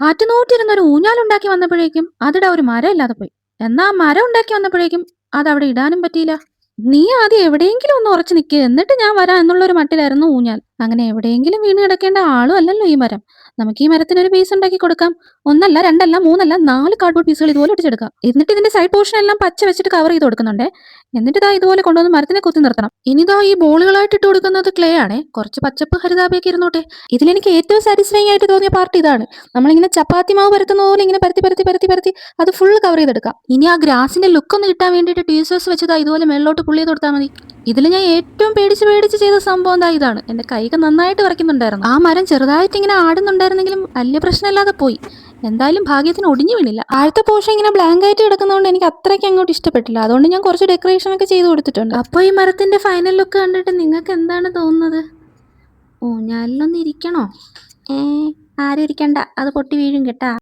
ആറ്റുനോട്ടിരുന്ന ഒരു ഊഞ്ഞാലുണ്ടാക്കി വന്നപ്പോഴേക്കും അതിടെ ഒരു മരം ഇല്ലാതെ പോയി. എന്നാ ആ മരം ഉണ്ടാക്കി വന്നപ്പോഴേക്കും അത് അവിടെ ഇടാനും പറ്റിയില്ല. നീ ആദ്യം എവിടെയെങ്കിലും ഒന്ന് ഉറച്ചു നിൽക്കുക എന്നിട്ട് ഞാൻ വരാം എന്നുള്ളൊരു മട്ടിലായിരുന്നു ഊഞ്ഞാൽ. അങ്ങനെ എവിടെയെങ്കിലും വീണ് കിടക്കേണ്ട ആളും അല്ലല്ലോ ഈ മരം. നമുക്ക് ഈ മരത്തിന് ഒരു പീസ് ഉണ്ടാക്കി കൊടുക്കാം. ഒന്നല്ല രണ്ടല്ല മൂന്നല്ല നാല് കാർഡ്ബോർഡ് പീസുകൾ ഇതുപോലെ ഒട്ടിച്ചെടുക്കാം എന്നിട്ട് ഇതിന്റെ സൈഡ് പോർഷൻ എല്ലാം പച്ച വെച്ചിട്ട് കവർ ചെയ്ത് കൊടുക്കുന്നുണ്ട്. എന്നിട്ട് ഇതാ ഇതുപോലെ കൊണ്ടുവന്ന് മരത്തിനെ കുത്തി നിർത്തണം. ഇനിതാ ഈ ബോളുകളായിട്ട് ഇട്ട് കൊടുക്കുന്നത് ക്ലേ ആണേ. കുറച്ച് പച്ചപ്പ് ഹരിതാപയൊക്കെ ഇരുന്നോട്ടെ. ഇതിലെനിക്ക് ഏറ്റവും സാറ്റിസ്ഫൈങ് ആയിട്ട് തോന്നിയ പാർട്ട് ഇതാണ്. നമ്മളിങ്ങനെ ചപ്പാത്തി മാവ് പരത്തുന്ന പോലെ ഇങ്ങനെ പരത്തി പരത്തി പരത്തി പരത്തി അത് ഫുൾ കവർ ചെയ്തെടുക്കാം. ഇനി ആ ഗ്രാസിന്റെ ലുക്ക് ഒന്ന് കിട്ടാൻ വേണ്ടിയിട്ട് ടീസേഴ്സ് വെച്ചതാ ഇതുപോലെ മേളിലോട്ട് പുള്ളി കൊടുത്താൽ മതി. ഇതിൽ ഞാൻ ഏറ്റവും പേടിച്ച് പേടിച്ച് ചെയ്ത സംഭവം എന്താ ഇതാണ്. എന്റെ കൈക്ക് നന്നായിട്ട് വരയ്ക്കുന്നുണ്ടായിരുന്നു. ആ മരം ചെറുതായിട്ട് ഇങ്ങനെ ആടുന്നുണ്ടായിരുന്നെങ്കിലും വലിയ പ്രശ്നമില്ലാതെ പോയി. എന്തായാലും ഭാഗ്യത്തിന് ഒടിഞ്ഞു വീണില്ല. ആഴത്തെ പോഷൻ ഇങ്ങനെ ബ്ലാങ്ക് ആയിട്ട് കിടക്കുന്നതുകൊണ്ട് എനിക്ക് അത്രയ്ക്ക് അങ്ങോട്ട് ഇഷ്ടപ്പെട്ടില്ല. അതുകൊണ്ട് ഞാൻ കുറച്ച് ഡെക്കറേഷൻ ഒക്കെ ചെയ്ത് കൊടുത്തിട്ടുണ്ട്. അപ്പോൾ ഈ മരത്തിന്റെ ഫൈനൽ ലുക്ക് കണ്ടിട്ട് നിങ്ങൾക്ക് എന്താണ് തോന്നുന്നത്? ഊഞ്ഞാലിലൊന്ന് ഇരിക്കണോ? ഏ ആരും ഇരിക്കണ്ട. അത് പൊട്ടി വീഴും കേട്ടാ.